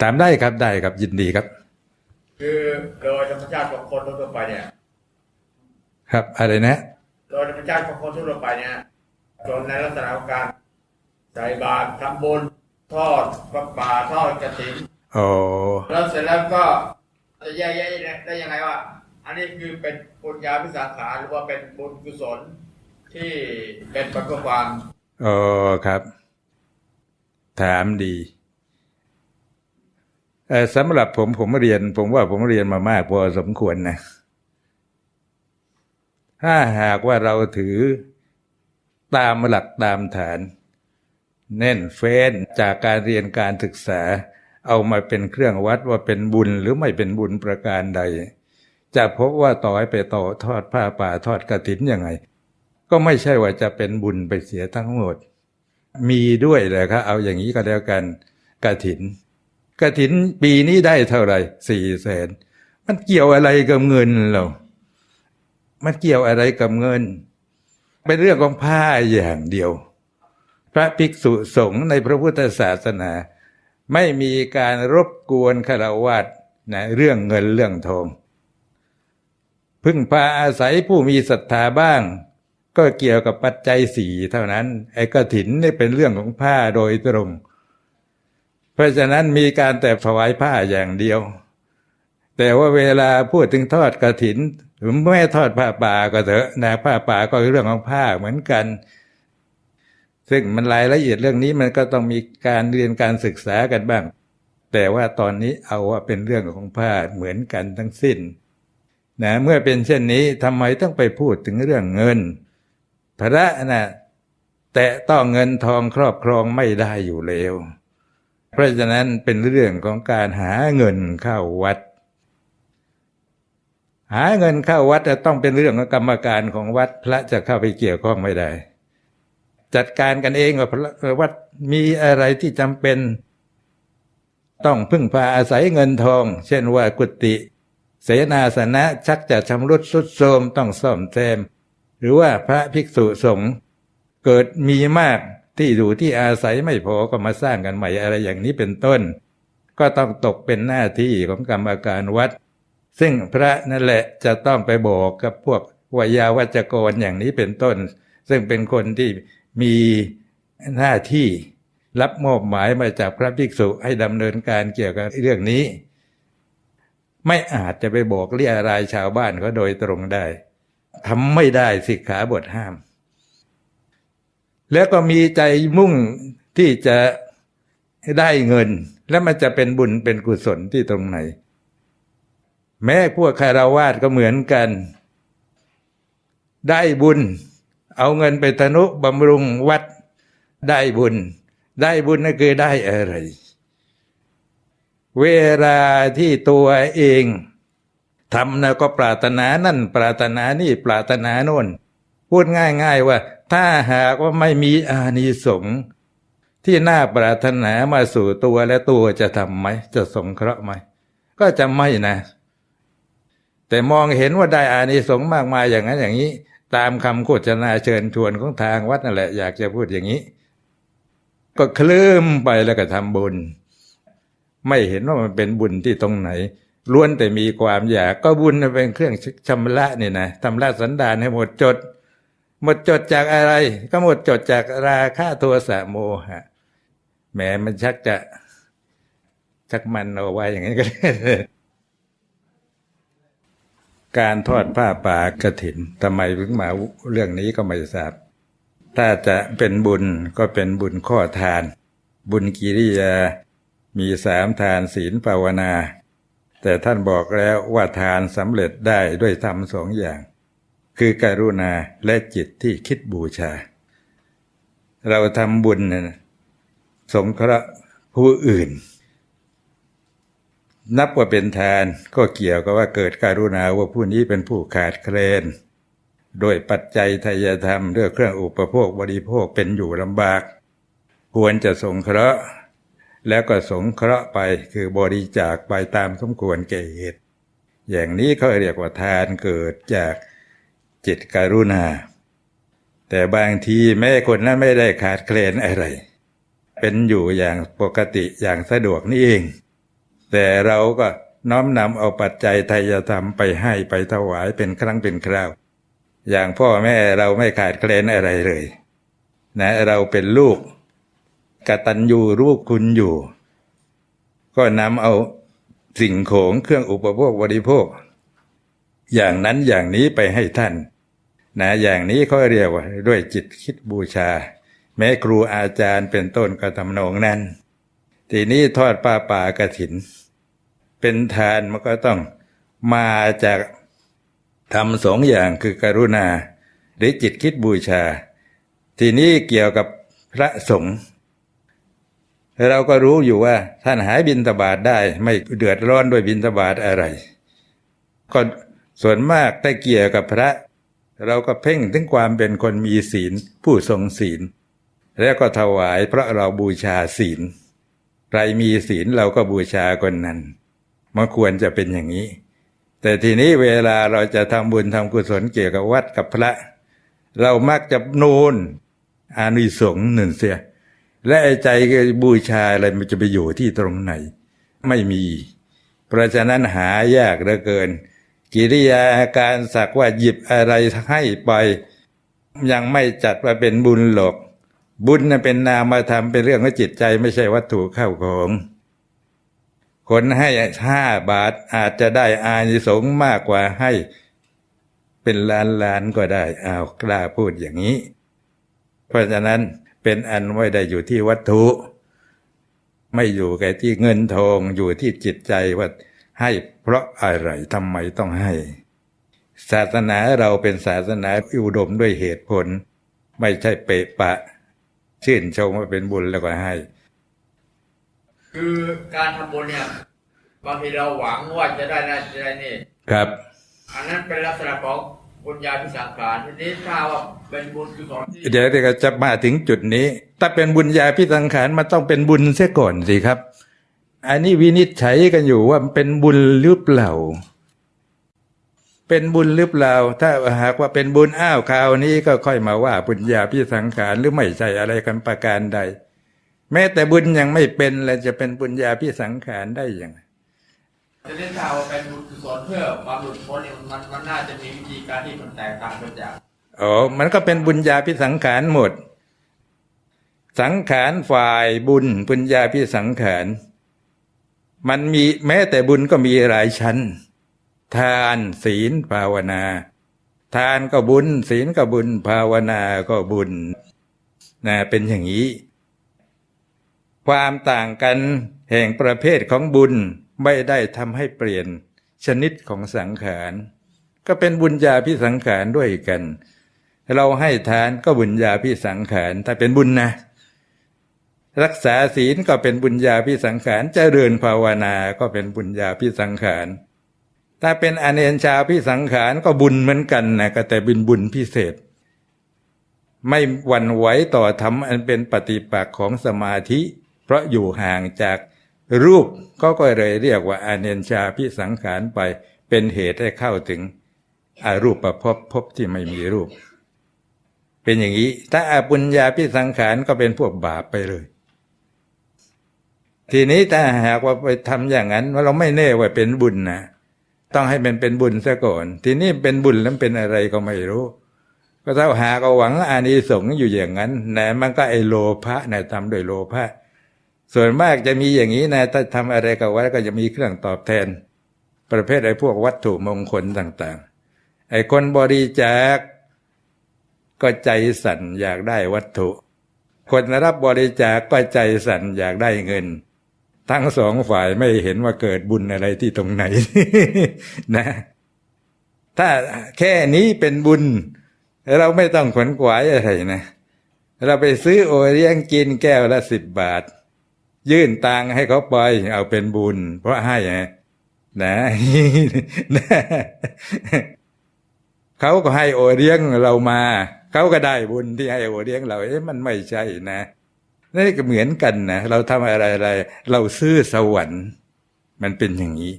ถามได้ครับได้ครับยินดีครับ คือโดยธรรมชาติของคนทั่วไปเนี่ย ครับอะไรนะ โดยธรรมชาติของคนทั่วไปเนี่ยจนในลักษณะของการใส่บาตรทำบุญทอดพระป่าทอดกระถิ่นโอ้แล้วเสร็จแล้วก็จะแยกแยะได้ยังไงว่า อันนี้คือเป็นบุญญาพิสาขาหรือว่าเป็นบุญกุศลที่เป็นผลของความโอ้ครับ ถามดีเอ่อ สำหรับผมผมเรียน ผมว่าผมเรียนมามากพอสมควรนะถ้าหากว่าเราถือตามหลักตามฐาน แน่นเฟ้นจากการเรียนการศึกษา เอามาเป็นเครื่องวัดว่าเป็นบุญหรือไม่เป็นบุญประการใด จะพบว่าต่อให้ไปต่อทอดผ้าป่าทอดกระถินยังไง ก็ไม่ใช่ว่าจะเป็นบุญไปเสียทั้งหมด มีด้วยเลยครับเอาอย่างนี้ก็แล้วกันกระถิน กระถินปีนี้ได้เท่าไหร่สี่แสนมันเกี่ยวอะไรกับเงินเรามันเกี่ยวอะไรกับเงิน เป็นเรื่องของผ้าอย่างเดียว พระภิกษุสงฆ์ในพระพุทธศาสนา ไม่มีการรบกวนคารวะนะเรื่องเงินเรื่องทอง พึ่งพาอาศัยผู้มีศรัทธาบ้าง ก็เกี่ยวกับปัจจัยสี่เท่านั้น ไอ้กระถินนี่เป็นเรื่องของผ้าโดยตรง เพราะฉะนั้นมีการแต่ถวายผ้าอย่างเดียว แต่ว่าเวลาพูดถึงทอดกระถินหรือไม่ทอดผ้าป่าก็เถอะนะผ้าป่าก็เรื่องของผ้าเหมือนกัน ซึ่งมันรายละเอียดเรื่องนี้มันก็ต้องมีการเรียนการศึกษากันบ้าง แต่ว่าตอนนี้เอาว่าเป็นเรื่องของผ้าเหมือนกันทั้งสิ้นนะเมื่อเป็นเช่นนี้ทำไมต้องไปพูดถึงเรื่องเงิน พระนะแต่ต้องเงินทองครอบครองไม่ได้อยู่แล้ว เพราะฉะนั้นเป็นเรื่องของการหาเงินเข้าวัด หาเงินเข้าวัดจะต้องเป็นเรื่องของกรรมการของวัดพระจะเข้าไปเกี่ยวข้องไม่ได้ จัดการกันเองว่าวัดมีอะไรที่จำเป็น ต้องพึ่งพาอาศัยเงินทอง เช่นว่ากุฏิเสนาสนะชักจะชำรุดทรุดโทรมต้องซ่อมแซม หรือว่าพระภิกษุสงฆ์เกิดมีมาก ที่อยู่ที่อาศัยไม่พอก็มาสร้างกันใหม่อะไรอย่างนี้เป็นต้น ก็ต้องตกเป็นหน้าที่ของกรรมการวัด ซึ่งพระนั่นแหละจะต้องไปบอกกับพวกวยาวัจกรอย่างนี้เป็นต้น ซึ่งเป็นคนที่มีหน้าที่รับมอบหมายมาจากพระภิกษุให้ดำเนินการเกี่ยวกับเรื่องนี้ ไม่อาจจะไปบอกเรียรายชาวบ้านเขาโดยตรงได้ทำไม่ได้สิกขาบทห้าม แล้วก็มีใจมุ่งที่จะได้เงิน แล้วมันจะเป็นบุญเป็นกุศลที่ตรงไหน แม้พวกคาราวาสก็เหมือนกัน ได้บุญ เอาเงินไปทนุบำรุงวัดได้บุญ ได้บุญนั่นคือได้อะไร เวลาที่ตัวเองทำนะก็ปรารถนานั่น ปรารถนานี่ปรารถนาโน่นพูดง่าย ๆ ว่า ถ้าหากว่าไม่มีอานิสงส์ที่น่าปรารถนามาสู่ตัวและตัวจะทำไหม จะสงเคราะห์ไหม ก็จะไม่นะ แต่มองเห็นว่าได้อานิสงส์มากมายอย่างนั้นอย่างนี้ ตามคำโฆษณาเชิญชวนของทางวัดนั่นแหละ อยากจะพูดอย่างนี้ ก็เคลื่มไปแล้วก็ทำบุญ ไม่เห็นว่ามันเป็นบุญที่ตรงไหนล้วนแต่มีความอยาก ก็บุญเป็นเครื่องชำระนี่นะทำละสันดานให้หมดจด หมดจดจากอะไร ก็หมดจดจากราคะโทสะโมหะแหมมันชักจะชักมันเอาไว้อย่างนี้ก็ได้การทอดผ้าป่ากระถินทำไมถึงมาเรื่องนี้ก็ไม่ทราบ ถ้าจะเป็นบุญก็เป็นบุญข้อทาน บุญกิริยา มีสามทานศีลภาวนา แต่ท่านบอกแล้วว่าทานสำเร็จได้ด้วยธรรมสองอย่าง คือการุณาและจิตที่คิดบูชา เราทำบุญนะสงเคราะห์ผู้อื่น นับว่าเป็นทานก็เกี่ยวกับว่าเกิดการุณาว่าผู้นี้เป็นผู้ขาดแคลนโดยปัจจัยทายธรรมเรื่องเครื่องอุปโภคบริโภคเป็นอยู่ลำบาก ควรจะสงเคราะห์ แล้วก็สงเคราะห์ไปคือบริจาคไปตามสมควรแก่เหตุ อย่างนี้เขาเรียกว่าทานเกิดจาก จิตการุณา แต่บางทีแม่คนนั้นไม่ได้ขาดแคลนอะไร เป็นอยู่อย่างปกติอย่างสะดวกนี่เอง แต่เราก็น้อมนำเอาปัจจัยไทยธรรมไปให้ไปถวายเป็นครั้งเป็นคราว อย่างพ่อแม่เราไม่ขาดแคลนอะไรเลย นะเราเป็นลูกกตัญญูรู้คุณอยู่ ก็นำเอาสิ่งของเครื่องอุปโภคบริโภค อย่างนั้นอย่างนี้ไปให้ท่าน นะอย่างนี้เขาเรียกว่าด้วยจิตคิดบูชา แม้ครูอาจารย์เป็นต้นก็ทำนองนั้น ทีนี้ทอดป้าป่ากระถิน เป็นทานมันก็ต้องมาจากทำสองอย่างคือกรุณา หรือจิตคิดบูชา ทีนี้เกี่ยวกับพระสงฆ์เราก็รู้อยู่ว่าท่านหายบินตบาทได้ไม่เดือดร้อนด้วยบินตบาทอะไร ก็ส่วนมากถ้าเกี่ยวกับพระ เราก็เพ่งถึงความเป็นคนมีศีล ผู้ทรงศีล แล้วก็ถวายเพราะเราบูชาศีล ใครมีศีลเราก็บูชาคนนั้นมันควรจะเป็นอย่างนี้ แต่ทีนี้เวลาเราจะทำบุญทำกุศลเกี่ยวกับวัดกับพระ เรามักจะนูนอานิสงส์หนึ่งเสีย และไอ้ใจบูชาอะไรมันจะไปอยู่ที่ตรงไหน ไม่มี เพราะฉะนั้นหายากเหลือเกิน กิริยาอาการสักว่าหยิบอะไรให้ไป ยังไม่จัดว่าเป็นบุญหรอกบุญนะเป็นนามธรรมเป็นเรื่องของจิตใจไม่ใช่วัตถุเข้าของคนให้ห้าบาทอาจจะได้อานิสงส์มากกว่าให้เป็นล้านล้านๆก็ได้อ้าวกล้าพูดอย่างนี้ เพราะฉะนั้นเป็นอันไม่ได้อยู่ที่วัตถุ ไม่อยู่กับที่เงินทองอยู่ที่จิตใจว่า ให้เพราะอะไรทำไมต้องให้ ศาสนาเราเป็นศาสนาที่อุดมด้วยเหตุผล ไม่ใช่เปะปะ ชื่นชมว่าเป็นบุญแล้วก็ให้ คือการทำบุญเนี่ยบางทีเราหวังว่าจะได้นั่นจะได้นี่ครับ อันนั้นเป็นลักษณะของบุญญาพิสังขารทีนี้ถ้าว่าเป็นบุญกุศลที่เดี๋ยวเดี๋ยวจะมาถึงจุดนี้ ถ้าเป็นบุญญาพิสังขารมันต้องเป็นบุญเสียก่อนสิครับ อันนี้วินิจฉัยกันอยู่ว่ามันเป็นบุญหรือเปล่า เป็นบุญหรือเปล่า ถ้าหากว่าเป็นบุญอ้าวคราวนี้ก็ค่อยมาว่าบุญญาพิสังขารหรือไม่ใช่อะไรกันประการใด แม้แต่บุญยังไม่เป็นแล้วจะเป็นบุญญาพิสังขารได้ยังไงทีนี้ถ้าว่าเป็นบุญกุศลเพื่อความหลุดพ้นเนี่ยมันมันน่าจะมีวิธีการที่มันแตกต่างกันจากอ๋อมันก็เป็นบุญญาพิสังขารหมด สังขารฝ่ายบุญบุญญาพิสังขาร มันมีแม้แต่บุญก็มีหลายชั้น ทานศีลภาวนา ทานก็บุญ ศีลก็บุญ ภาวนาก็บุญนะเป็นอย่างนี้ ความต่างกันแห่งประเภทของบุญไม่ได้ทำให้เปลี่ยนชนิดของสังขาร ก็เป็นบุญญาพิสังขารด้วยกัน เราให้ทานก็บุญญาพิสังขารถ้าเป็นบุญนะ รักษาศีลก็เป็นบุญญาพิสังขารเจริญภาวนาก็เป็นบุญญาพิสังขารถ้าเป็นอเนนชาพิสังขารก็บุญเหมือนกันนะก็แต่เป็นบุญพิเศษ ไม่หวั่นไหวต่อธรรมอันเป็นปฏิปักษ์ของสมาธิ เพราะอยู่ห่างจากรูปก็ก็เลยเรียกว่าอเนนชาพิสังขารไปเป็นเหตุให้เข้าถึงอารูปประพบพบที่ไม่มีรูป เป็นอย่างนี้ ถ้าอาปุญญาพิสังขารก็เป็นพวกบาปไปเลย ทีนี้ถ้าหากว่าไปทำอย่างนั้นว่าเราไม่แน่ว่าเป็นบุญนะต้องให้มันเป็นบุญซะก่อน ทีนี้เป็นบุญแล้วเป็นอะไรก็ไม่รู้ ก็ถ้าหากเอาหวังอานิสงส์อยู่อย่างนั้นนะมันก็ไอโลภะนะทำโดยโลภะส่วนมากจะมีอย่างนี้นะถ้าทำอะไรกับวัดก็จะมีเครื่องตอบแทน ประเภทไอ้พวกวัตถุมงคลต่างๆ ไอ้คนบริจาคก็ใจสั่นอยากได้วัตถุ คนรับบริจาคก็ใจสั่นอยากได้เงิน ทั้งสองฝ่ายไม่เห็นว่าเกิดบุญอะไรที่ตรงไหนนะ ถ้าแค่นี้เป็นบุญ เราไม่ต้องขวนขวายอะไรนะ เราไปซื้อโอเลี้ยงกินแก้วละสิบบาท ยื่นตังให้เขาไปเอาเป็นบุญ เพราะให้ไงนะนะเขาก็ให้โอเลี้ยงเรามา เขาก็ได้บุญที่ให้โอเลี้ยงเราเอ๊ะมันไม่ใช่นะ นี่ก็เหมือนกันนะเราทำอะไรอะไรเราซื้อสวรรค์ มันเป็นอย่างนี้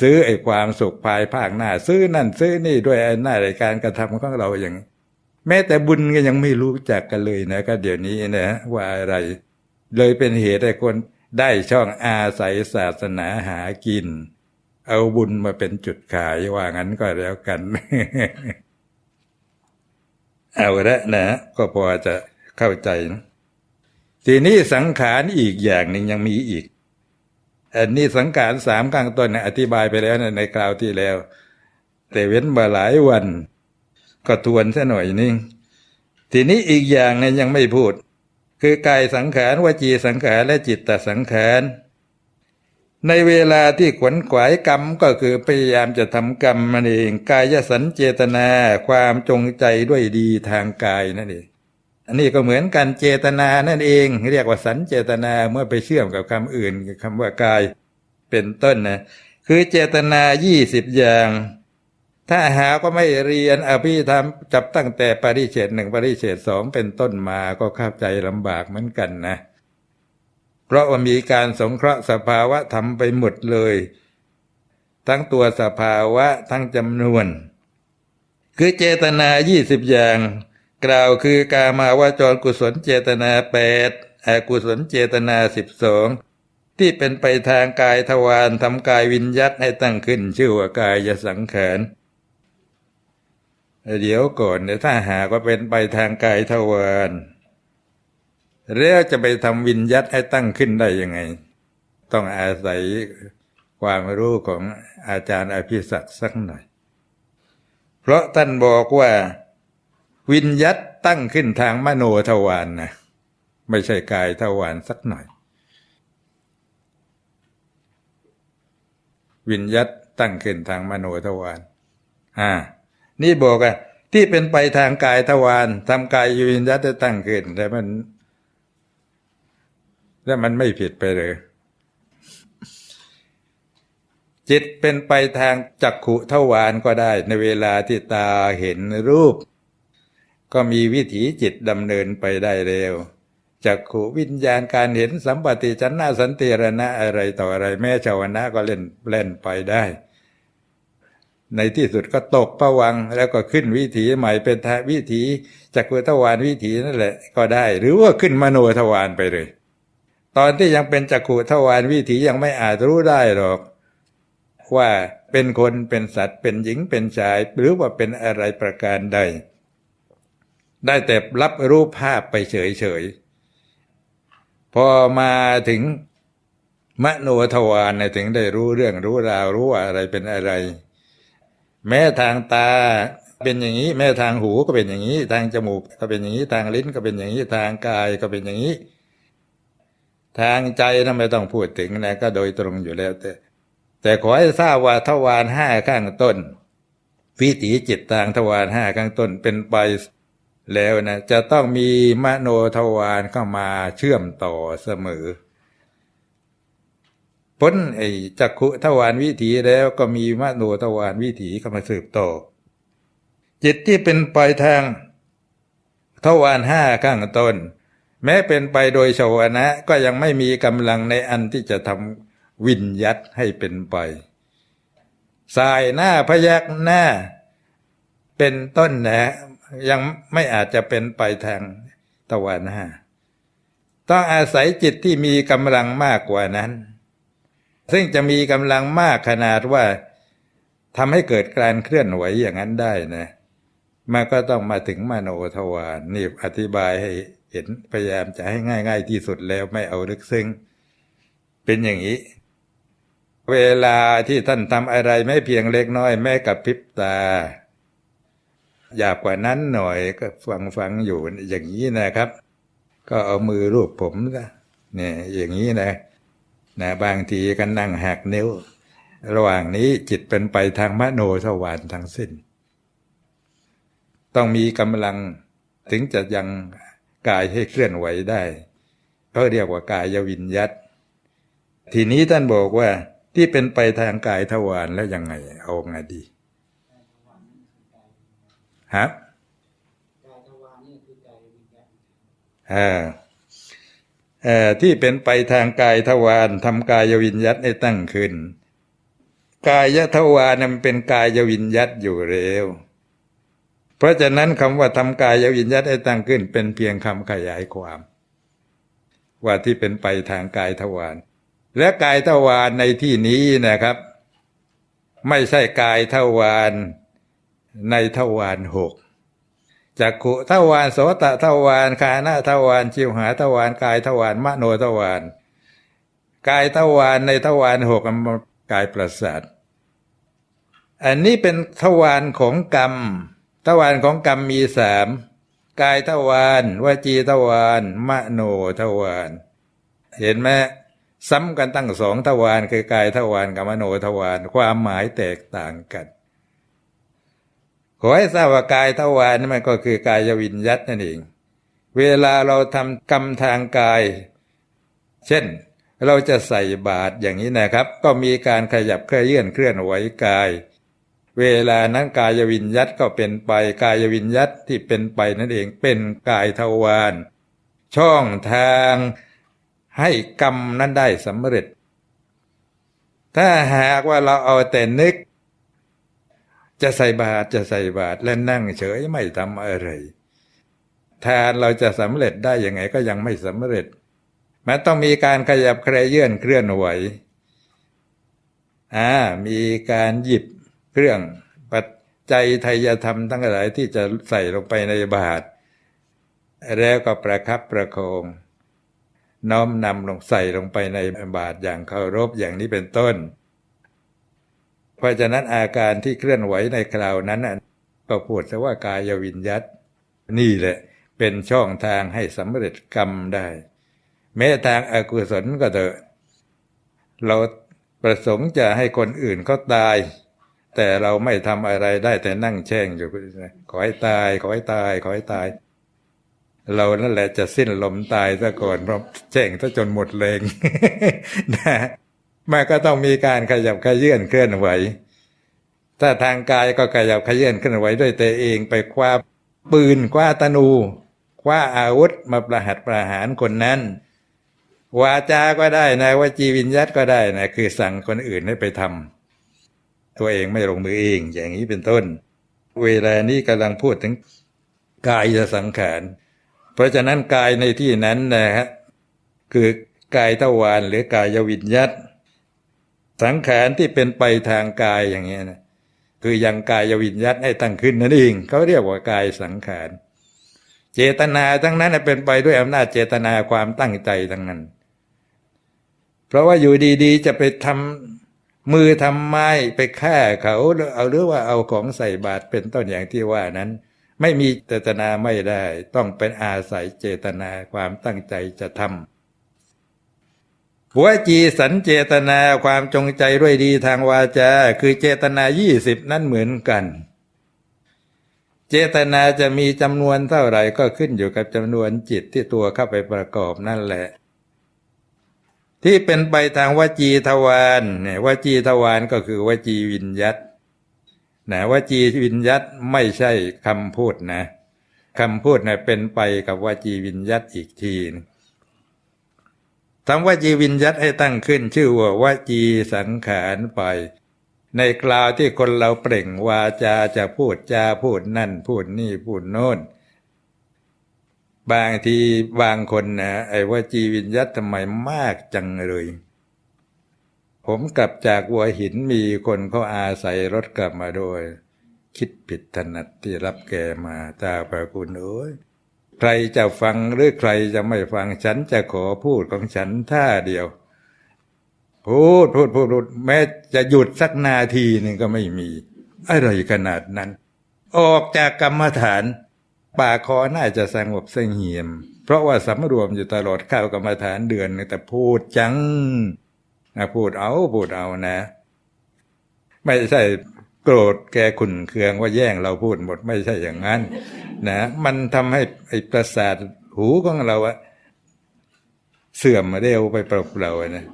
ซื้อไอ้ความสุขภายภาคหน้า ซื้อนั่นซื้อนี่ด้วยไอ้หน้ารายการกระทำของเราอย่าง แม้แต่บุญก็ยังไม่รู้จักกันเลยนะก็เดี๋ยวนี้นะว่าอะไร เลยเป็นเหตุให้คนได้ช่องอาศัยศาสนาหากิน เอาบุญมาเป็นจุดขายว่างั้นก็แล้วกัน เอาละนะ ก็พอจะเข้าใจนะ ทีนี้สังขารอีกอย่างหนึ่งยังมีอีก อันนี้สังขารสามข้างต้นนะอธิบายไปแล้วนะในคราวที่แล้ว แต่เว้นมาหลายวัน ก็ทวนซะหน่อยนึงทีนี้อีกอย่างนึงยังไม่พูด คือกายสังขารวจีสังขารและจิตตสังขารในเวลาที่ขวนขวายกรรมก็คือพยายามจะทำกรรมมันเอง กายสัญเจตนา ความจงใจด้วยดีทางกายนั่นเอง อันนี้ก็เหมือนกันเจตนานั่นเอง เรียกว่าสัญเจตนาเมื่อไปเชื่อมกับคำอื่นคำว่ากายเป็นต้นนะคือเจตนายี่สิบอย่าง ถ้าหาก็ไม่เรียนอภิธรรมจับตั้งแต่ปริเฉดหนึ่งปริเฉดสองเป็นต้นมาก็เข้าใจลำบากเหมือนกันนะ เพราะว่ามีการสงเคราะห์สภาวะทำไปหมดเลย ทั้งตัวสภาวะทั้งจำนวน คือเจตนายี่สิบอย่าง กล่าวคือกามาวาจรกุศลเจตนาแปดอกุศลเจตนาสิบสองที่เป็นไปทางกายทวารทำกายวิญญัตให้ตั้งขึ้น ชื่อว่ากายสังขารเดี๋ยวก่อนเนี่ยถ้าหากว่าเป็นไปทางกายทวารแล้วจะไปทำวิญญัตให้ตั้งขึ้นได้ยังไง ต้องอาศัยความรู้ของอาจารย์อภิศักดิ์สักหน่อย เพราะท่านบอกว่า วิญญัตตั้งขึ้นทางมโนทวารนนะไม่ใช่กายทวารสักหน่อย วิญญัตตั้งขึ้นทางมโนทวารอ่า นี่บอกอะที่เป็นไปทางกายทวารทำกายวิญญัตได้ตั้งขึ้นแต่มัน แล้วมันไม่ผิดไปเลยจิตเป็นไปทางจักขุทวารก็ได้ในเวลาที่ตาเห็นรูป ก็มีวิถีจิตดำเนินไปได้เร็วจักขุวิญญาณการเห็นสัมปติจันนาสันติรณะอะไรต่ออะไร แม่ชาวนะก็เล่นเล่นไปได้ ในที่สุดก็ตกประวังแล้วก็ขึ้นวิถีใหม่เป็นทวิถีจักขุทวารวิถีนั่นแหละก็ได้ หรือว่าขึ้นมโนทวารไปเลย ตอนที่ยังเป็นจักขุทวารวิถียังไม่อาจรู้ได้หรอก ว่าเป็นคนเป็นสัตว์เป็นหญิงเป็นชาย หรือว่าเป็นอะไรประการใด ได้แต่รับรูปภาพไปเฉยๆ พอมาถึงมโนทวารเนี่ยถึงได้รู้เรื่องรู้ราวรู้ว่าอะไรเป็นอะไร แม้ทางตาเป็นอย่างนี้ แม้ทางหูก็เป็นอย่างนี้ ทางจมูกก็เป็นอย่างนี้ ทางลิ้นก็เป็นอย่างนี้ ทางกายก็เป็นอย่างนี้ ทางใจนะไม่ต้องพูดถึงนะก็โดยตรงอยู่แล้วแต่ แต่ขอให้ทราบว่าทวารห้าข้างต้นวิถีจิตทางทวารห้าข้างต้นเป็นไป แล้วนะจะต้องมีมโนทวารเข้ามาเชื่อมต่อเสมอ พ้นไอ้จักขุทวารวิถีแล้วก็มีมโนทวารวิถีเข้ามาสืบต่อ จิตที่เป็นไปทางทวารห้าข้างต้น แม้เป็นไปโดยชวนะก็ยังไม่มีกำลังในอันที่จะทำวิญยัตให้เป็นไปสายหน้าพยักหน้า เป็นต้นนะ ยังไม่อาจจะเป็นไปทางตะวันห้าต้องอาศัยจิตที่มีกำลังมากกว่านั้น ซึ่งจะมีกำลังมากขนาดว่าทำให้เกิดการเคลื่อนไหวอย่างนั้นได้นะมันก็ต้องมาถึงมโนทวารนี่อธิบายให้เห็นพยายามจะให้ง่าย ๆ ที่สุดแล้วไม่เอาลึกซึ้งเป็นอย่างนี้ เวลาที่ท่านทำอะไรไม่เพียงเล็กน้อยแม้กับพริบตา หยาบกว่านั้นหน่อยก็ฟังฟังอยู่อย่างนี้นะครับ ก็เอามือรูปผมนะเนี่ยอย่างนี้นะนะบางทีก็นั่งหักนิ้ว ระหว่างนี้จิตเป็นไปทางมโนทวารทั้งสิ้น ต้องมีกำลังถึงจะยังกายให้เคลื่อนไหวได้เขาเรียกว่ากายวิญญัตทีนี้ท่านบอกว่าที่เป็นไปทางกายทวารแล้วยังไง เอาไงดี ฮะอ่าเอ่อที่เป็นไปทางกายทวารทำกายวิญญัตให้ตั้งขึ้น กายทวารมันเป็นกายวิญญัตอยู่เร็วเพราะฉะนั้นคำว่าทำกายวิญญัตให้ตั้งขึ้น เป็นเพียงคำขยายความ ว่าที่เป็นไปทางกายทวารและกายทวารในที่นี้นะครับ ไม่ใช่กายทวาร ในทวารหกจักขุทวารโสตทวารคานาทวารชิวหาทวารกายทวารมโนทวารกายทวารในทวารหกกายประสาทอันนี้เป็นทวารของกรรม ทวารของกรรมมีสามกายทวารวจีทวารมโนทวารเห็นไหมซ้ำกันตั้งสองทวารคือกายทวารกับมโนทวารความหมายแตกต่างกัน ขอให้ทราบว่ากายทวารนี่มันก็คือกายวิญญัตนั่นเอง เวลาเราทำกรรมทางกาย เช่น เราจะใส่บาตรอย่างนี้นะครับ ก็มีการขยับเคลื่อนเคลื่อนไหวกาย เวลานั้นกายวิญญัตก็เป็นไปกายวิญญัตที่เป็นไปนั่นเองเป็นกายทวารช่องทางให้กรรมนั้นได้สำเร็จ ถ้าหากว่าเราเอาแต่นึก จะใส่บาตรจะใส่บาตรและนั่งเฉยไม่ทำอะไรทานเราจะสำเร็จได้ยังไงก็ยังไม่สำเร็จ มันต้องมีการขยับเคลื่อนเคลื่อนไหวอ่ามีการหยิบเครื่องปัจจัยไทยธรรมทั้งหลายที่จะใส่ลงไปในบาตรแล้วก็ประคับประคองน้อมนำลงใส่ลงไปในบาตรอย่างเคารพอย่างนี้เป็นต้น ราะฉะนั้นอาการที่เคลื่อนไหวในคราวนั้นน่ะก็พูดซะว่ากายวิญญัตนี่แหละเป็นช่องทางให้สำเร็จกรรมได้ แม้ทางอากุศลก็เถอะ เราประสงค์จะให้คนอื่นเขาตาย แต่เราไม่ทำอะไรได้แต่นั่งแช่งอยู่ขอให้ตาย ขอให้ตาย ขอให้ตาย เรานั่นแหละจะสิ้นลมตายซะก่อนเพราะแช่งซะจนหมดแรงนะ มันก็ต้องมีการขยับขยื่นเคลื่อนไหว ถ้าทางกายก็ขยับขยื่นเคลื่อนไหวด้วยตัวเองไปคว้าปืนคว้าตนูคว้าอาวุธมาประหัตประหารคนนั้น วาจาก็ได้นะวจีวิญญัตก็ได้นะคือสั่งคนอื่นให้ไปทำตัวเองไม่ลงมือเอง อย่างนี้เป็นต้น เวลานี้กำลังพูดถึงกายสังขารเพราะฉะนั้นกายในที่นั้นนะฮะคือกายทวารหรือกายวิญญัต สังขารที่เป็นไปทางกายอย่างเงี้ยนะคือยังกายวิญญัตให้ตั้งขึ้นนั่นเองเขาเรียกว่ากายสังขารเจตนาทั้งนั้นเป็นไปด้วยอำนาจเจตนาความตั้งใจทั้งนั้น เพราะว่าอยู่ดีๆ จะไปทำมือทำไม้ไปฆ่าเขาเอาหรือว่าเอาของใส่บาตรเป็นต้นอย่างที่ว่านั้น ไม่มีเจตนาไม่ได้ ต้องเป็นอาศัยเจตนาความตั้งใจจะทำ วจีสันเจตนาความจงใจด้วยดีทางวาจา คือเจตนายี่สิบนั่นเหมือนกัน เจตนาจะมีจำนวนเท่าไหร่ก็ขึ้นอยู่กับจำนวนจิตที่ตัวเข้าไปประกอบนั่นแหละ ที่เป็นไปทางวจีทวารเนี่ยวจีทวารก็คือวจีวิญญัตนะวจีวิญญัตไม่ใช่คำพูดนะคำพูดเนะเป็นไปกับวจีวิญญัตอีกทีนึง ทำว่าจีวิญญัตให้ตั้งขึ้น ชื่อว่าวจีสังขารไป ในคราวที่คนเราเปล่งวาจาจะพูดจาพูดนั่น พูดนี่พูดโน่นบางทีบางคนนะไอ้วจีวิญญัตทำไมมากจังเลย ผมกลับจากวัวหินมีคนเขาอาศัยรถกลับมาโดยคิดผิดถนัดที่รับแกมาตาประคุณเอ้ย ใครจะฟังหรือใครจะไม่ฟังฉันจะขอพูดของฉันท่าเดียว พูดพูดพูดพูดแม้จะหยุดสักนาทีหนึ่งก็ไม่มี อะไรขนาดนั้น ออกจากกรรมฐาน ป่าคอน่าจะสงบเสงี่ยม เพราะว่าสำรวมอยู่ตลอดเข้ากรรมฐานเดือนนึงแต่พูดจังนะพูดเอาพูดเอานะ ไม่ใช่ โกรธแกขุนเคืองว่าแย่งเราพูดหมดไม่ใช่อย่างนั้นนะมันทำให้ไอ้ประสาทหูของเราอะเสื่อมเร็วไปเปล่าๆนะ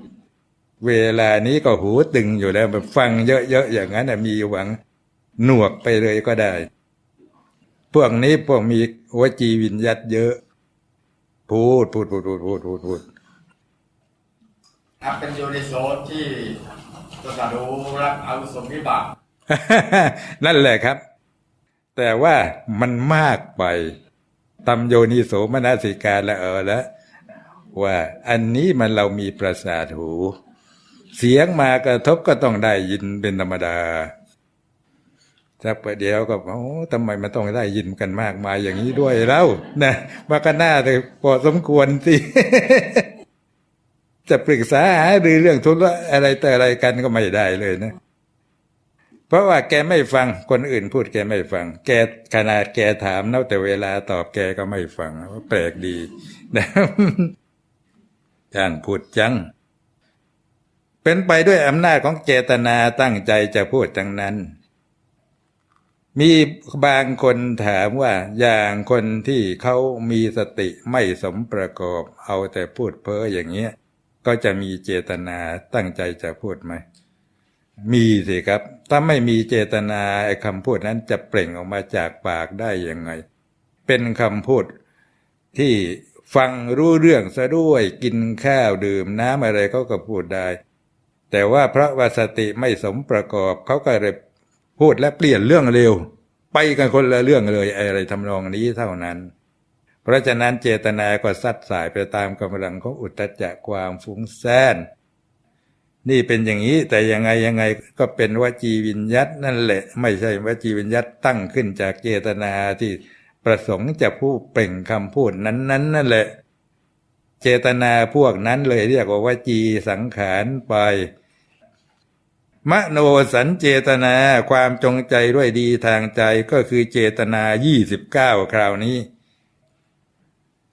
เวลานี้ก็หูตึงอยู่แล้วแบบฟังเยอะๆอย่างนั้นมีหวังหนวกไปเลยก็ได้ พวกนี้พวกมีวจีวิญญัตเยอะ พูดพูดพูดพูดพูดพูดพูดนับเป็นโยนิโสที่ตรัสรู้รับอกุศลวิบาก นั่นแหละครับ แต่ว่ามันมากไปตำโยนิโสมนสิการละเออแล้วว่าอันนี้มันเรามีประสาทหู เสียงมากระทบก็ต้องได้ยินเป็นธรรมดาสักประเดี๋ยวก็โอ้ทำไมมันต้องได้ยินกันมากมายอย่างนี้ด้วยแล้วนะมาก็น่าจะพอสมควรสิจะปรึกษาหารือเรื่องทุนอะไรแต่อะไรกันก็ไม่ได้เลยนะ เพราะว่าแกไม่ฟังคนอื่นพูดแกไม่ฟัง แกขนาดแกถามนะแต่เวลาตอบแกก็ไม่ฟังว่าแปลกดีนะช่างพูดจัง เป็นไปด้วยอำนาจของเจตนาตั้งใจจะพูดทั้งนั้น มีบางคนถามว่า อย่างคนที่เขามีสติไม่สมประกอบ เอาแต่พูดเพ้ออย่างเงี้ย ก็จะมีเจตนาตั้งใจจะพูดไหม มีสิครับ ถ้าไม่มีเจตนาไอ้คำพูดนั้นจะเปล่งออกมาจากปากได้ยังไง เป็นคำพูดที่ฟังรู้เรื่องซะด้วยกินข้าวดื่มน้ำอะไรเขาก็พูดได้ แต่ว่าพระวสติไม่สมประกอบเขาก็เลยพูดและเปลี่ยนเรื่องเร็ว ไปกันคนละเรื่องเลยอะไรทำนองนี้เท่านั้น เพราะฉะนั้นเจตนาก็ซัดสายไปตามกำลังของอุตจักความฟุ้งแซ่าน นี่เป็นอย่างนี้แต่ยังไงยังไงก็เป็นวจีวิญญัตนั่นแหละ ไม่ใช่วจีวิญญัตตั้งขึ้นจากเจตนาที่ประสงค์จะพูดเปล่งคำพูดนั้นๆนั่นแหละ เจตนาพวกนั้นเลยเรียกว่าวจีสังขารไป มโนสัญเจตนาความจงใจด้วยดีทางใจก็คือเจตนายี่สิบเก้าคราวนี้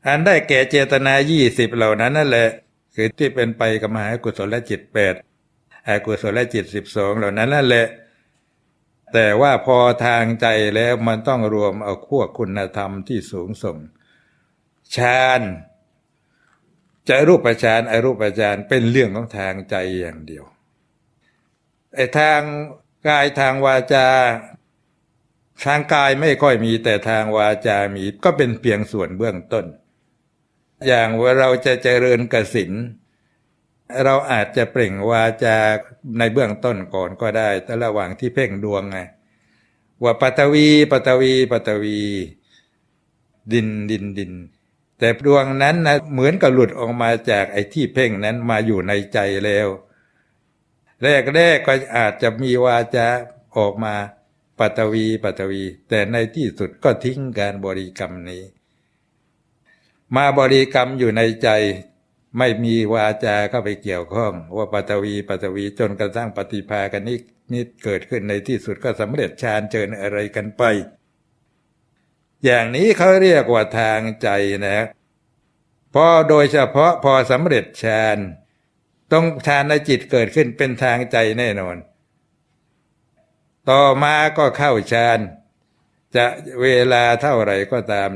อันได้แก่เจตนายี่สิบเหล่านั้นนั่นแหละ คือที่เป็นไปกับมหากุศลจิตแปดอกุศลจิตสิบสองเหล่านั้นนั่นแหละ แต่ว่าพอทางใจแล้วมันต้องรวมเอาขั้วคุณธรรมที่สูงส่งฌานจะรูปฌานอรูปฌานเป็นเรื่องของทางใจอย่างเดียวไอ้ทางกายทางวาจา ทางกายไม่ค่อยมีแต่ทางวาจามีก็เป็นเพียงส่วนเบื้องต้น อย่างว่าเราจะเจริญกสินเราอาจจะเปล่งวาจาในเบื้องต้นก่อนก็ได้ แต่ระหว่างที่เพ่งดวงไงว่าปัตวีปัตวีปัตวี ดินดินดิน แต่ดวงนั้นนะเหมือนกับหลุดออกมาจากไอ้ที่เพ่งนั้นมาอยู่ในใจแล้ว แรกๆก็อาจจะมีวาจาออกมาปัตวีปัตวี แต่ในที่สุดก็ทิ้งการบริกรรมนี้ มาบริกรรมอยู่ในใจไม่มีวาจาเข้าไปเกี่ยวข้อง ว่าปัตวีปัตวีจนกระทั่งปฏิภากันนี้นี่เกิดขึ้นในที่สุดก็สำเร็จฌานเจิญอะไรกันไป อย่างนี้เขาเรียกว่าทางใจนะพอโดยเฉพาะพอสำเร็จฌานต้องฌานในจิตเกิดขึ้นเป็นทางใจแน่นอน ต่อมาก็เข้าฌานจะเวลาเท่าไหร่ก็ตาม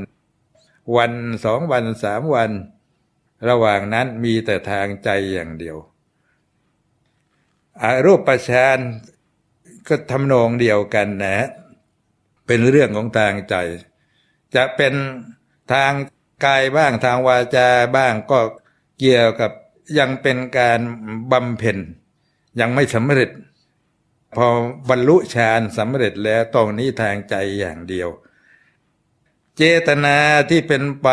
วันสองวันสามวัน ระหว่างนั้นมีแต่ทางใจอย่างเดียวอารูปฌานก็ทำนองเดียวกันนะ เป็นเรื่องของทางใจ จะเป็นทางกายบ้างทางวาจาบ้างก็เกี่ยวกับยังเป็นการบำเพ็ญยังไม่สำเร็จ พอบรรลุฌานสำเร็จแล้วตรงนี้ทางใจอย่างเดียว เจตนาที่เป็นไป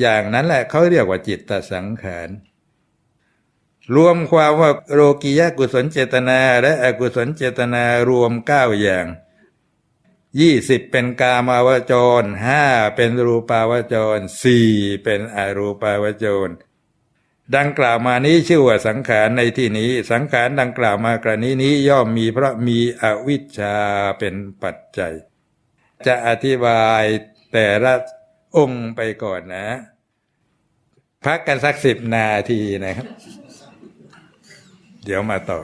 อย่างนั้นแหละเขาเรียกว่าจิตตสังขารรวมความว่าโลกียกุศลเจตนา และอกุศลเจตนารวมเก้าอย่างยี่สิบเป็นกามาวจรห้าเป็นรูปาวจรสี่เป็นอรูปาวจร ดังกล่าวมานี้ชื่อว่าสังขารในที่นี้ สังขารดังกล่าวมากรณีนี้ย่อมมีเพราะมีอวิชชาเป็นปัจจัย จะอธิบาย แต่ละองค์ไปก่อนนะ พักกันสักสิบนาทีนะครับ เดี๋ยวมาต่อ